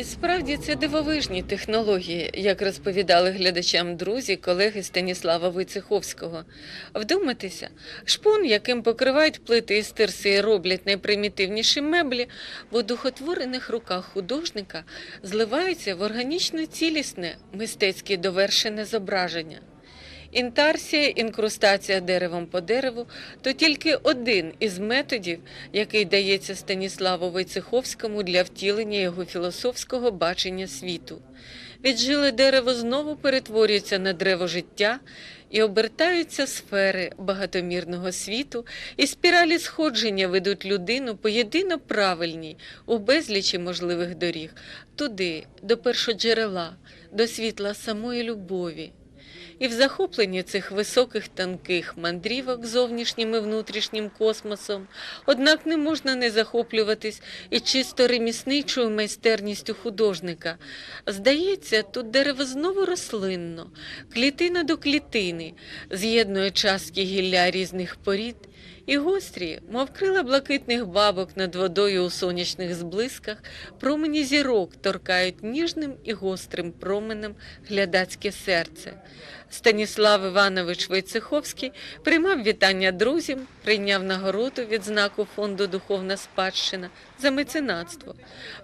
І справді це дивовижні технології, як розповідали глядачам друзі, колеги Станіслава Вицеховського. Вдумайтеся, шпун, яким покривають плити із тирси і роблять найпримітивніші меблі, в одухотворених руках художника зливаються в органічно цілісне, мистецьке довершене зображення. Інтарсія, інкрустація деревом по дереву то тільки один із методів, який дається Станіславу Войцеховському для втілення його філософського бачення світу. Віджиле дерево знову перетворюється на древо життя і обертаються сфери багатомірного світу, і спіралі сходження ведуть людину по єдино правильній, у безлічі можливих доріг, туди, до першоджерела, до світла самої любові. І в захопленні цих високих тонких мандрівок зовнішнім і внутрішнім космосом, однак не можна не захоплюватись і чисто ремісничою майстерністю художника. Здається, тут дерево знову рослинно, клітина до клітини, з'єднує частки гілля різних порід, і гострі, мов крила блакитних бабок над водою у сонячних зблисках, промені зірок торкають ніжним і гострим променем глядацьке серце. Станіслав Іванович Войцеховський приймав вітання друзів, прийняв нагороду від знаку фонду Духовна спадщина за меценатство,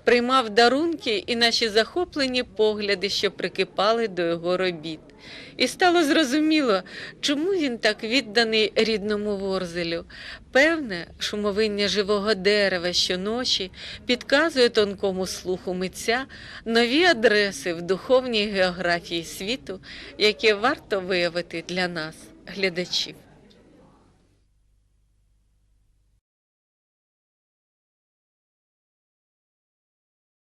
приймав дарунки і наші захоплені погляди, що прикипали до його робіт. І стало зрозуміло, чому він так відданий рідному ворзелю. Певне, шумовиння живого дерева щоночі підказує тонкому слуху митця нові адреси в духовній географії світу, які варто виявити для нас, глядачів.